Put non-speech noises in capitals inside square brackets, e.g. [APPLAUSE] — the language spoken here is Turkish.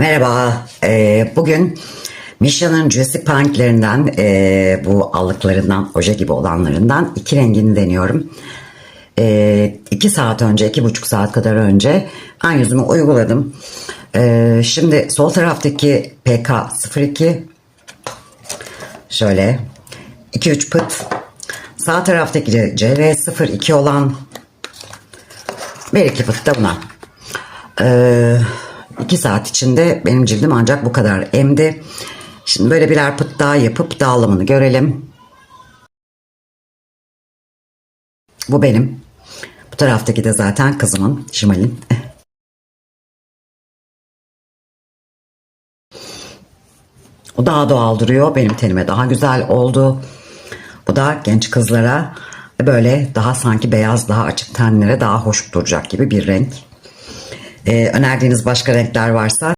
Merhaba, ee, bugün Misha'nın Juicy Punk'lerinden, e, ee, bu allıklarından, oje gibi olanlarından iki rengini deniyorum. E, iki saat önce, iki buçuk saat kadar önce ben yüzüme uyguladım. E, şimdi sol taraftaki PK02 şöyle 2-3 pıt. Sağ taraftaki CR02 olan bir iki pıt da buna. Eee 2 saat içinde benim cildim ancak bu kadar emdi. Şimdi böyle birer pıt daha yapıp dağılımını görelim. Bu benim. Bu taraftaki de zaten kızımın, Şimal'in. [LAUGHS] O daha doğal duruyor. Benim tenime daha güzel oldu. Bu da genç kızlara böyle daha sanki beyaz daha açık tenlere daha hoş duracak gibi bir renk. Ee, önerdiğiniz başka renkler varsa